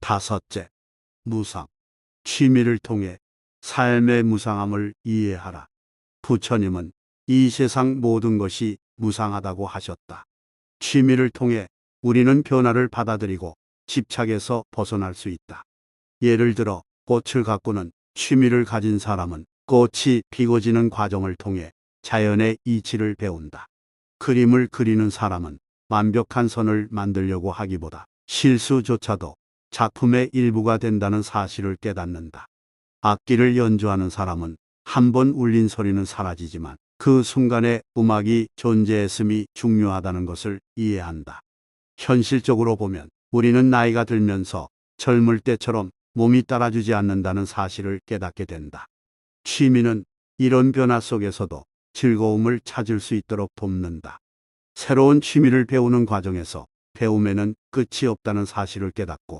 다섯째, 무상. 취미를 통해 삶의 무상함을 이해하라. 부처님은 이 세상 모든 것이 무상하다고 하셨다. 취미를 통해 우리는 변화를 받아들이고 집착에서 벗어날 수 있다. 예를 들어 꽃을 가꾸는 취미를 가진 사람은 꽃이 피고 지는 과정을 통해 자연의 이치를 배운다. 그림을 그리는 사람은 완벽한 선을 만들려고 하기보다 실수조차도 작품의 일부가 된다는 사실을 깨닫는다. 악기를 연주하는 사람은 한 번 울린 소리는 사라지지만 그 순간에 음악이 존재했음이 중요하다는 것을 이해한다. 현실적으로 보면 우리는 나이가 들면서 젊을 때처럼 몸이 따라주지 않는다는 사실을 깨닫게 된다. 취미는 이런 변화 속에서도 즐거움을 찾을 수 있도록 돕는다. 새로운 취미를 배우는 과정에서 배움에는 끝이 없다는 사실을 깨닫고